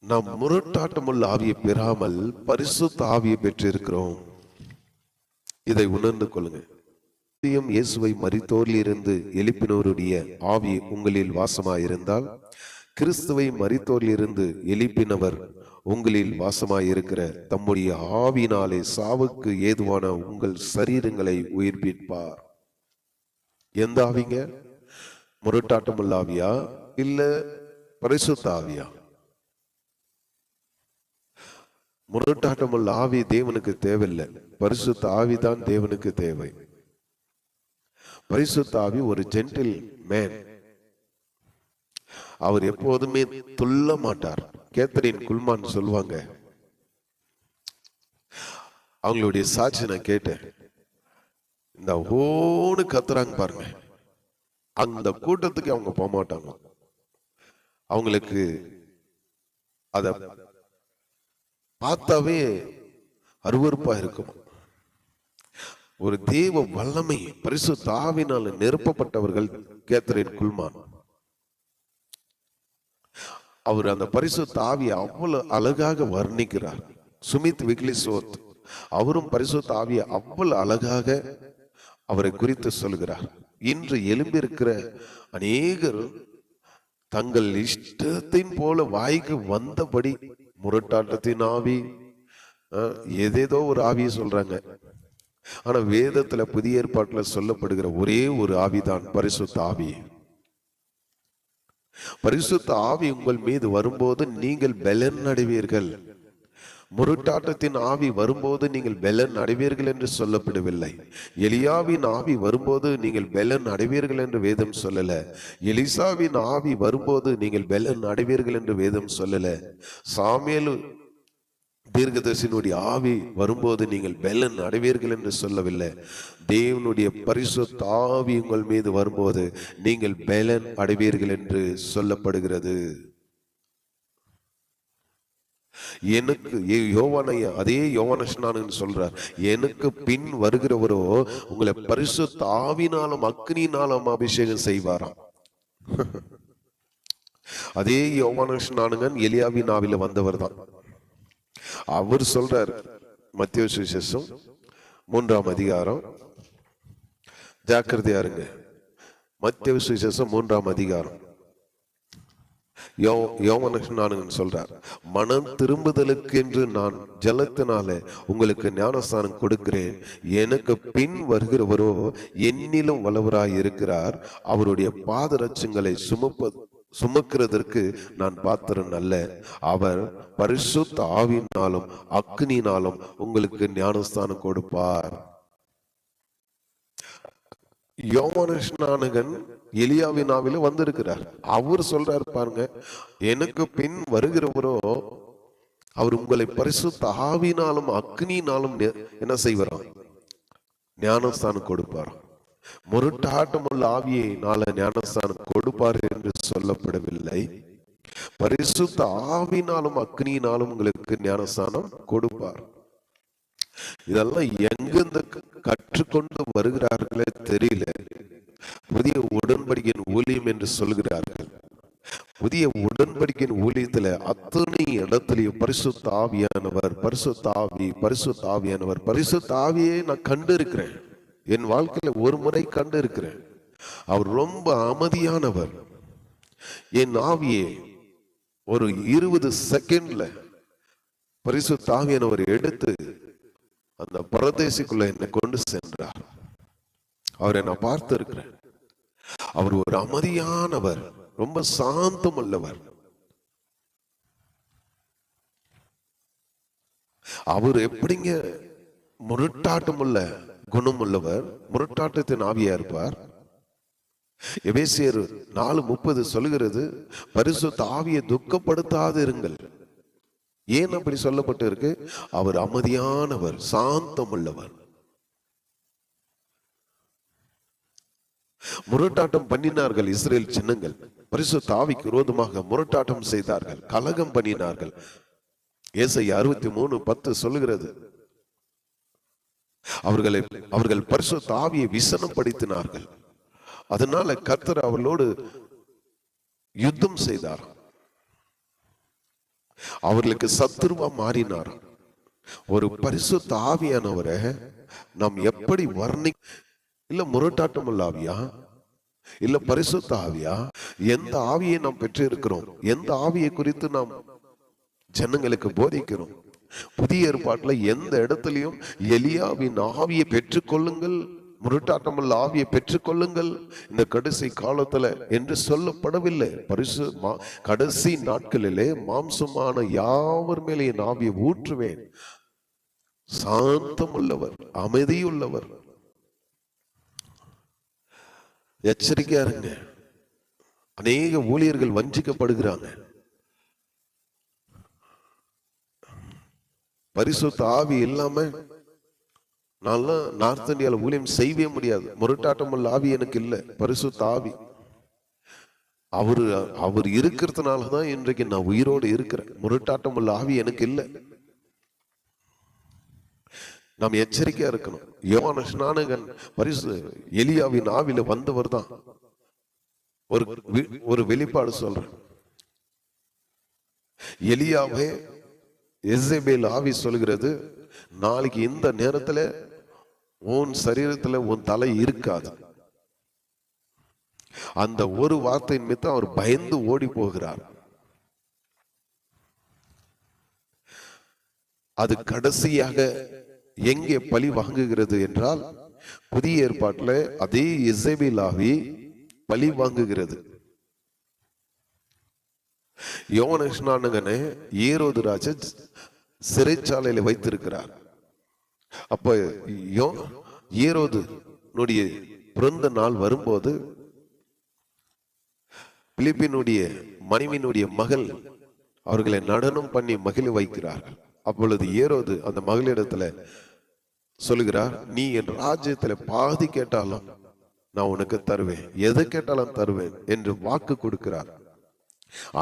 நாம் முரட்டாட்டமுள்ள ஆவியை பெறாமல் பரிசுத்த ஆவியை பெற்றிருக்கிறோம். இதை உணர்ந்து கொள்ளுங்க. நித்தியம் இயேசுவை மறித்தோரிலிருந்து எழுப்பினோருடைய ஆவி உங்களில் வாசமாயிருந்தால் கிறிஸ்துவை மறித்தோரிலிருந்து எழுப்பினவர் உங்களில் வாசமாயிருக்கிற தம்முடைய ஆவினாலே சாவுக்கு ஏதுவான உங்கள் சரீரங்களை உயிர்ப்பிப்பார். எந்த ஆவிங்க? முரட்டாட்டமுள்ள ஆவியா? இல்ல பரிசுத்த ஆவியா? முரட்டாட்டமுள்ள ஆவி தேவனுக்கு தேவையில்லை. பரிசுத்த ஆவி தான் தேவனுக்கு தேவை. பரிசுத்த ஆவி ஒரு ஜென்டில் மேன் அவர் எப்போதுமே துள்ள மாட்டார் கேத்தரின் குல்மான் சொல்லுவாங்க அவங்களுடைய சாட்சி நான் கேட்டேன். இந்த ஓன்னு கத்துறாங்க பாருங்க. அந்த கூட்டத்துக்கு அவங்க போக மாட்டாங்க அவங்களுக்கு அத பார்த்தாவே அருவருப்பா இருக்கும் ஒரு தேவ வல்லமை பரிசு தாவினால் நிரப்பப்பட்டவர்கள் கேத்தரின் குல்மான். அவர் அந்த பரிசு தாவி அவ்வளவு அழகாக வர்ணிக்கிறார். சுமித் விக்லிசோத் அவரும் பரிசு தாவிய அவ்வளவு அழகாக அவரை குறித்து சொல்கிறார். இன்று எழும்பியிருக்கிற அநேகர் தங்கள் இஷ்டத்தின் போல வாய்க்கு வந்தபடி முரட்டாட்டத்தின் ஆவி. அஹ், ஏதேதோ ஒரு ஆவியை சொல்றாங்க. ஆனா வேதத்துல புதிய ஏற்பாட்டுல சொல்லப்படுகிற ஒரே ஒரு ஆவிதான் பரிசுத்த ஆவி. பரிசுத்த ஆவி உங்கள் மீது வரும்போது நீங்கள் பலன் அடைவீர்கள் முருட்டாட்டத்தின் ஆவி வரும்போது நீங்கள் பெலன் அடைவீர்கள் என்று சொல்லப்படவில்லை. எலியாவின் ஆவி வரும்போது நீங்கள் பெலன் அடைவீர்கள் என்று வேதம் சொல்லல. எலிசாவின் ஆவி வரும்போது நீங்கள் பெலன் அடைவீர்கள் என்று வேதம் சொல்லல. சாமியல் தீர்க்கதரிசினுடைய ஆவி வரும்போது நீங்கள் பெலன் அடைவீர்கள் என்று சொல்லவில்லை. தேவனுடைய பரிசுத்த ஆவி உங்கள் மீது வரும்போது நீங்கள் பெலன் அடைவீர்கள் என்று சொல்லப்படுகிறது. எனக்கு ஏ- அதே யோவானஸ்நானன் சொல்றார். எனக்கு பின் வருகிறவரோ உங்களை பரிசு தாவினாலும் அக்னினாலும் அபிஷேகம் செய்வாராம். அதே யோவானஸ்நானகன் எலியாவின் ஆவில வந்தவர் தான். அவர் சொல்றார் மத்திய சுவிசேஷம் மூன்றாம் அதிகாரம். ஜாக்கிரதையா இருங்க. மத்திய சுவிசேஷம் மூன்றாம் அதிகாரம். யோ யோவனன் சொல்றார். மனம் திரும்புதலுக்கு என்று நான் ஜலத்தினால உங்களுக்கு ஞானஸ்தானம் கொடுக்கிறேன். எனக்கு பின் வருகிறவரோ என்னிலும் வல்லவராய் இருக்கிறார். அவருடைய பாதரட்சங்களை சுமப்ப சுமக்கிறதற்கு நான் பாத்திரன் அல்ல. அவர் பரிசுத்த ஆவினாலும் அக்னினாலும் உங்களுக்கு ஞானஸ்தானம் கொடுப்பார். யோவனஸ்நானகன் எலியாவின் ஆவில வந்திருக்கிறார். அவர் சொல்றார் பாருங்க எனக்கு பின் வருகிறவரோ அவர் உங்களை பரிசுத்த ஆவினாலும் அக்னினாலும் என்ன செய்வாராம் ஞானஸ்தானம் கொடுப்பாராம் முரட்டாட்டமுள்ள ஆவியை நாள ஞானஸ்தானம் கொடுப்பார் என்று சொல்லப்படவில்லை. பரிசுத்த ஆவினாலும் அக்னியினாலும் உங்களுக்கு ஞானஸ்தானம் கொடுப்பார். இதெல்லாம் எங்கிருந்து கற்றுக்கொண்டு வருகிறார்களே தெரியல. புதிய உடன்படிக்கையின் ஊழியம் என்று சொல்கிறார்கள். புதிய உடன்படிக்கையின் ஊழியத்துல அத்தனை இடத்துலயும் பரிசுத்த ஆவியானவர் பரிசுத்த ஆவி பரிசுத்த ஆவியானவர் பரிசுத்த ஆவியை நான் கண்டு இருக்கிறேன் என் வாழ்க்கையில ஒரு முறை கண்டு இருக்கிறேன் அவர் ரொம்ப அமைதியானவர். என் ஆவியை ஒரு இருபது செகண்ட்ல பரிசு தாவியானவர் எடுத்து அந்த பரதேசிக்குள்ள என்னை கொண்டு சென்றார். அவரை நான் பார்த்து இருக்கிறேன் அவர் ஒரு அமைதியானவர் ரொம்ப சாந்தம் உள்ளவர் அவர் எப்படிங்க முரட்டாட்டம் உள்ள குணம் உள்ளவர் முரட்டாட்டத்தின் ஆவியா இருப்பார்? எபேசியர் நாலு முப்பது சொல்லுகிறது பரிசு தாவிய துக்கப்படுத்தாது இருங்கள் ஏன் அப்படி சொல்லப்பட்டு இருக்கு அவர் அமைதியானவர் சாந்தம் உள்ளவர் முரட்டாட்டம் பண்ணினார்கள் இஸ்ரேல் சின்னங்கள். பரிசு தாவிக்கு விரோதமாக முரட்டாட்டம் செய்தார்கள் கலகம் பண்ணினார்கள். ஏசை அறுபத்தி மூணு பத்து சொல்லுகிறது. அவர்களை அவர்கள் பரிசு தாவியை விசனப்படுத்தினார்கள். அதனால கர்த்தர் அவர்களோடு யுத்தம் செய்தார். அவர்களுக்கு சத்துருவா மாறினார். ஒரு பரிசுத்த ஆவியானவரை நாம் எப்படி வர்ணி இல்ல முரட்டாட்டம் உள்ள ஆவியா? இல்ல பரிசுத்த ஆவியா? எந்த ஆவியை நாம் பெற்றிருக்கிறோம்? எந்த ஆவியை குறித்து நாம் ஜனங்களுக்கு போதிக்கிறோம்? புதிய ஏற்பாட்டுல எந்த இடத்துலயும் எலியாவின் ஆவியை பெற்றுக்கொள்ளுங்கள். முரட்டாட்டமுள்ள ஆவியை பெற்றுக்கொள்ளுங்கள். இந்த கடைசி காலத்துல என்று சொல்லப்படவில்லை. பரிசு கடைசி நாட்களிலே மாம்சமான யாவர் மேலே என் ஆவியை ஊற்றுவேன். சாந்தமுள்ளவர் அமைதியுள்ளவர். எச்சரிக்கையா இருங்க. அநேக ஊழியர்கள் வஞ்சிக்கப்படுகிறாங்க. பரிசுத்த ஆவி இல்லாம நான்லாம் நார்த் இந்தியாவில் ஊழியம் செய்யவே முடியாது. முரட்டாட்டம் உள்ள ஆவி எனக்கு இல்லை. பரிசு தாவி அவரு அவர் இருக்கிறதுனால தான் இன்றைக்கு நான் உயிரோடு இருக்கிறேன். முரட்டாட்டம் உள்ள ஆவி எனக்கு இல்லை. நாம் எச்சரிக்கையா இருக்கணும். யோவான ஸ்நானகன் பரிசு எலியாவின் ஆவில வந்தவர் தான். ஒரு ஒரு வெளிப்பாடு சொல்றேன். எலியாவே எசேபேல் ஆவி சொல்கிறது நாளைக்கு இந்த நேரத்துல உன் சரீரத்துல உன் தலை இருக்காது. அந்த ஒரு வார்த்தை நிமித்தம் அவர் பயந்து ஓடி போகிறார். அது கடைசியாக எங்கே பழி வாங்குகிறது என்றால் புதிய ஏற்பாட்டுல அதே இசைபில் பழி வாங்குகிறது. யோவனஸ்நானகனை ஈரோது ராஜ சிறைச்சாலையில வைத்திருக்கிறார். அப்போ யோ ஏரோதுனுடைய பிறந்த நாள் வரும்போது பிலிப்பினுடைய மனைவியினுடைய மகள் அவர்களை நடனம் பண்ணி மகிழ வைக்கிறார்கள். அப்பொழுது ஏரோது அந்த மகளிடத்துல சொல்லுகிறார் நீ என் ராஜ்யத்துல பாதி கேட்டாலும் நான் உனக்கு தருவேன். எது கேட்டாலும் தருவேன் என்று வாக்கு கொடுக்கிறார்.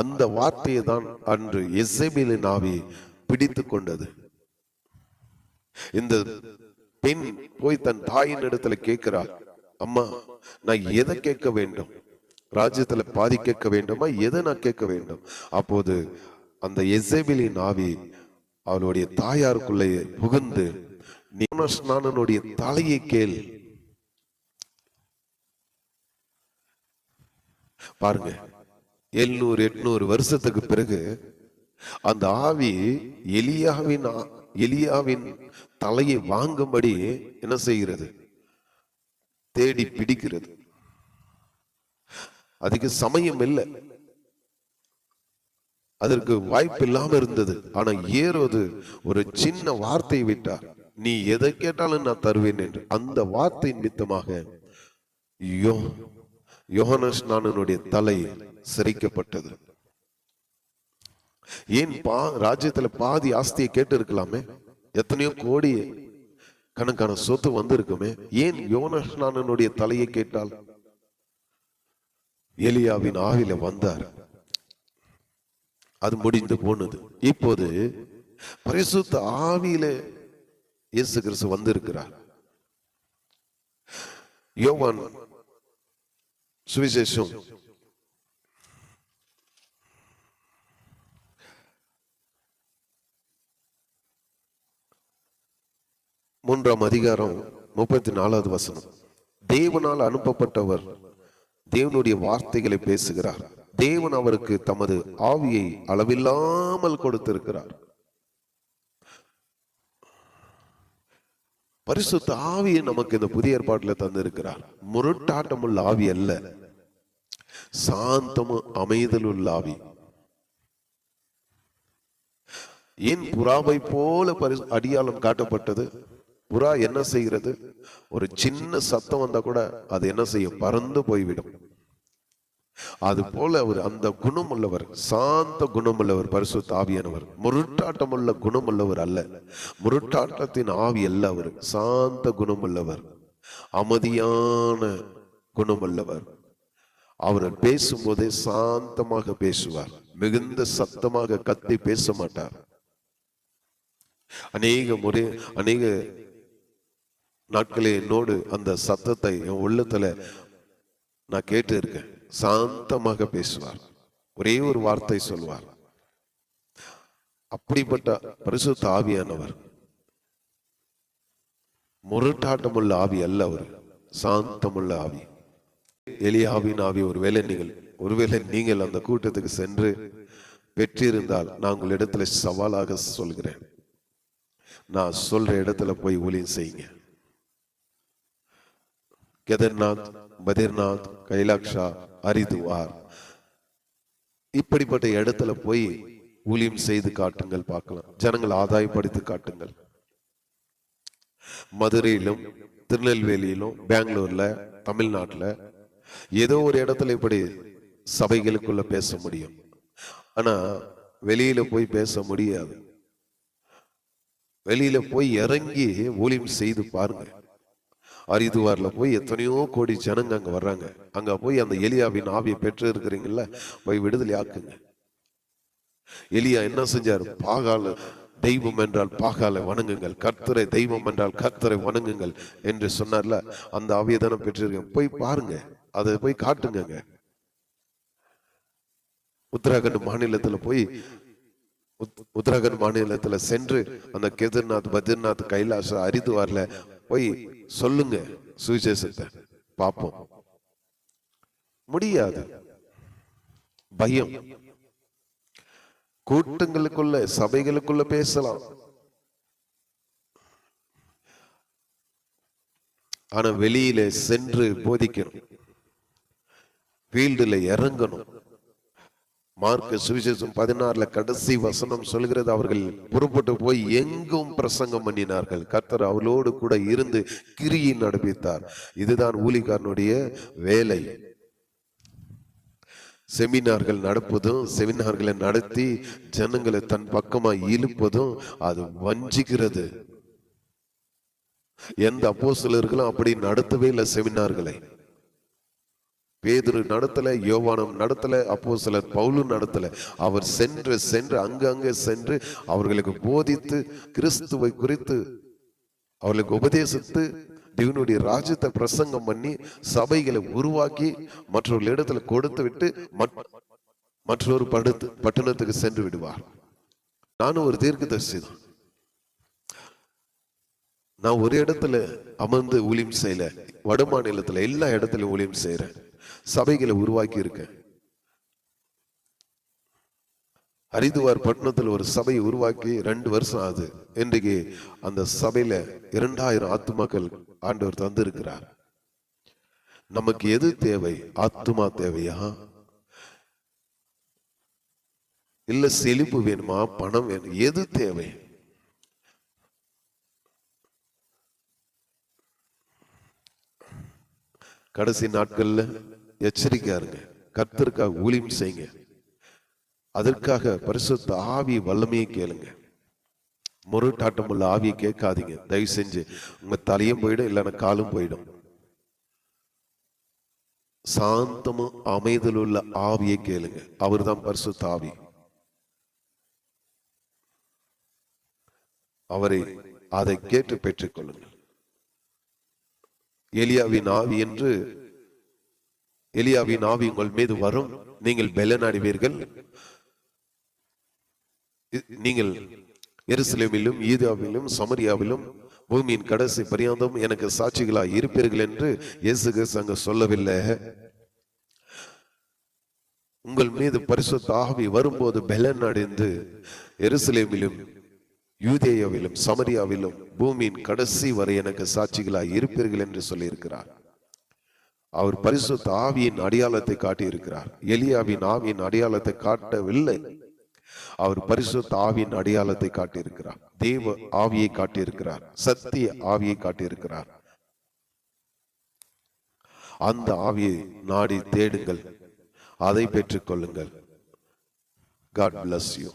அந்த வார்த்தையை தான் அன்று எசேபிலின் ஆவி பிடித்து கொண்டது. இந்த பெண் போய் தன் தாயின் இடத்துல கேட்கிறாள் அம்மா நான் எதை கேட்க வேண்டும்? ராஜ்யத்துல பாதி கேட்க வேண்டுமா? எதை நான் கேட்க வேண்டும்? அப்போது அந்த எசேபிலின் ஆவி அவளுடைய தாயாருக்குள்ளே புகுந்து நியமஸ்நானனுடைய தலையை கேள். பாருங்க எழுநூறு எட்நூறு வருஷத்துக்கு பிறகு அந்த ஆவி எலியாவின் எலியாவின் தலையை வாங்கும்படி என்ன செய்கிறது? தேடி பிடிக்கிறது. அதுக்கு சமயம் இல்லை. அதற்கு வாய்ப்பு இல்லாம இருந்தது. ஆனா ஏரோது ஒரு சின்ன வார்த்தையை விட்டார். நீ எதை கேட்டாலும் நான் தருவேன் என்று. அந்த வார்த்தையின் நிமித்தமாக யோ யோகனஸ்நானனுடைய தலை சிரிக்கப்பட்டது. ஏன் பா ராஜ்யத்துல பாதி ஆஸ்தியை கேட்டு இருக்கலாமே எத்தனையோ கோடி கணக்கான சொத்து வந்திருக்குமே. ஏன் யோனஸ்நானனுடைய தலையை கேட்டால்? எலியாவின் ஆவில வந்தார். அது முடிந்து போனது. இப்போது பரிசுத்த ஆவியில இயேசு கிறிஸ்து வந்திருக்கிறார். யோவான் சுவிசேஷம் மூன்றாம் அதிகாரம் முப்பத்தி நாலாவது வசனம். தேவனால் அனுப்பப்பட்டவர் தேவனுடைய வார்த்தைகளை பேசுகிறார். தேவன் அவருக்கு தமது ஆவியை அளவில்லாமல் கொடுத்திருக்கிறார். பரிசுத்த ஆவியை நமக்கு இந்த புதிய ஏற்பாட்டில் தந்திருக்கிறார். முரட்டாட்டமுள்ள ஆவி அல்ல. சாந்தமும் அமைதலுள்ள ஆவி. ஏன் புறாவை போல பரிசு அடியாளம் காட்டப்பட்டது. புறா என்ன செய்கிறது? ஒரு சின்ன சத்தம் வந்தா கூட அது என்ன செய்யும்? பறந்து போய்விடும். அது போல அவர் அந்த குணமுள்ளவர் சாந்த குணமுள்ளவர் முருட்டாட்டம் உள்ள குணம் குணமுள்ளவர் அல்ல. முருட்டாட்டத்தின் ஆவி அல்ல அவர். சாந்த குணமுள்ளவர். அமைதியான குணமுள்ளவர். அவர் பேசும்போதே சாந்தமாக பேசுவார். மிகுந்த சத்தமாக கத்தி பேச மாட்டார். அநேக முறை அநேக நாட்களே என்னோடு அந்த சத்தத்தை என் உள்ளத்துல நான் கேட்டு இருக்கேன் சாந்தமாக பேசுவார். ஒரே ஒரு வார்த்தை சொல்வார். அப்படிப்பட்ட பரிசுத்த ஆவியானவர். முரட்டாட்டமுள்ள ஆவி அல்ல அவர். சாந்தமுள்ள ஆவி. எலியாவின் ஆவி ஒருவேளை நீங்கள் ஒருவேளை நீங்கள் அந்த கூட்டத்துக்கு சென்று பெற்றிருந்தால் நான் உங்கள் இடத்துல சவாலாக சொல்கிறேன். நான் சொல்ற இடத்துல போய் ஊழியம் செய்யுங்க. கேதர்நாத் பத்ரிநாத் கைலாக்ஷா ஹரிதுவார் இப்படிப்பட்ட இடத்துல போய் ஊழியம் செய்து காட்டுங்கள் பார்க்கலாம். ஜனங்கள் ஆதாயப்படுத்தி காட்டுங்கள். மதுரையிலும் திருநெல்வேலியிலும் பெங்களூர்ல தமிழ்நாட்டுல ஏதோ ஒரு இடத்துல இப்படி சபைகளுக்குள்ள பேச முடியும். ஆனா வெளியில போய் பேச முடியாது. வெளியில போய் இறங்கி ஊழியம் செய்து பாருங்க. அரிதுவார்ல போய் எத்தனையோ கோடி ஜனங்க அங்க வர்றாங்க. அங்க போய் அந்த எலியாவின் ஆவியை பெற்று இருக்கிறீங்கள போய் விடுதலை ஆக்குங்க. எலியா என்ன செஞ்சார்? பாகால தெய்வம் என்றால் பாகால வணங்குங்கள். கர்த்தரை தெய்வம் என்றால் கர்த்தரை வணங்குங்கள் என்று சொன்னார்ல? அந்த ஆவியை தானே பெற்றிருக்கேன் போய் பாருங்க. அதை போய் காட்டுங்க உத்தராகண்ட் மாநிலத்துல போய் உத்- உத்தராகண்ட் மாநிலத்துல சென்று அந்த கேதர்நாத் பத்ரிநாத் கைலாச ஹரிதுவார்ல போய் சொல்லுங்க சுவிசேஷத்தை பார்ப்போம். முடியாது. பயம். கூட்டங்களுக்குள்ள சபைகளுக்குள்ள பேசலாம். ஆனா வெளியில சென்று போதிக்கணும். ஃபீல்டுல இறங்கணும். மார்க் சுவிசேஷம் பதினாறுல கடைசி வசனம் சொல்கிறது அவர்கள் புறப்பட்டு போய் எங்கும் பிரசங்கம் பண்ணினார்கள். கர்த்தர் அவளோடு கூட இருந்து கிரியை நடப்பித்தார். இதுதான் ஊழிகாரனுடைய வேலை. செமினார்கள் நடப்பதும் செமினார்களை நடத்தி ஜனங்களை தன் பக்கமா இழுப்பதும் அது வஞ்சிக்கிறது. எந்த அப்போஸ்தலர்களும் அப்படி நடத்தவே இல்லை செமினார்களை. பேதுரு நடத்தல யோவானம் நடத்தல அப்போ சிலர் பவுலும் நடத்தல. அவர் சென்று சென்று அங்கங்கே சென்று அவர்களுக்கு போதித்து கிறிஸ்துவை குறித்து அவர்களுக்கு உபதேசித்து தேவனுடைய ராஜ்யத்தை பிரசங்கம் பண்ணி சபைகளை உருவாக்கி மற்றொரு இடத்துல கொடுத்து விட்டு மற்றொரு படுத்து பட்டணத்துக்கு சென்று விடுவார். நானும் ஒரு தீர்க்கதரிசி தான் நான் ஒரு இடத்துல அமர்ந்து ஊழியம் செய்யல. வட மாநிலத்துல எல்லா இடத்துலயும் ஊழியம் செய்யறேன் சபைகளை உருவாக்கி இருக்கேன் ஹரிதுவார் பட்டணத்தில் ஒரு சபையை உருவாக்கி ரெண்டு வருஷம் ஆகுது. இன்றைக்கு அந்த சபையில இரண்டாயிரம் ஆத்துமாக்கள் ஆண்டவர் தந்திருக்கிறார். நமக்கு எது தேவை? ஆத்துமா தேவையா? இல்ல செழிப்பு வேணுமா? பணம் வேணும். எது தேவை? கடைசி நாட்கள்ல எச்சரிக்கையா இருங்க கர்த்தருக்காக ஊழியம் செய்யுங்க. அதற்காக பரிசுத்த ஆவி வல்லமையை கேளுங்க. முருட்டாட்டம் உள்ள ஆவியை கேட்காதீங்க. தயவு செஞ்சு உங்க தலையும் போயிடும் இல்லைன்னா காலும் போயிடும். சாந்தமும் அமைதல் உள்ள ஆவியை கேளுங்க. அவர் தான் பரிசுத்த ஆவி. அவரை அதை கேட்டு பெற்றுக்கொள்ளுங்கள். எலியாவின் ஆவி என்று எலியாவின் ஆவி உங்கள் மீது வரும். நீங்கள் பெலன் அடைவீர்கள் நீங்கள் எருசலேமிலும் ஈதாவிலும் சமரியாவிலும் பூமியின் கடைசி பரியாந்தம் எனக்கு சாட்சிகளாய் இருப்பீர்கள் என்று இயேசு கிறிஸ்து அங்க சொல்லவில்லை. உங்கள் மீது பரிசுத்த ஆவி வரும்போது பெலன் அடைந்து எருசலேமிலும் யூதேயாவிலும் சமரியாவிலும் பூமியின் கடைசி வரை எனக்கு சாட்சிகளாய் இருப்பீர்கள் என்று சொல்லியிருக்கிறார். அவர் பரிசுத்த ஆவியின் அடையாளத்தை காட்டியிருக்கிறார். எலியாவின் ஆவியின் அடையாளத்தை காட்டவில்லை. அவர் பரிசுத்த ஆவியின் அடையாளத்தை காட்டியிருக்கிறார். தேவ ஆவியை காட்டியிருக்கிறார். சத்திய ஆவியை காட்டியிருக்கிறார். அந்த ஆவியை நாடி தேடுங்கள். அதை பெற்றுக்கொள்ளுங்கள். God bless you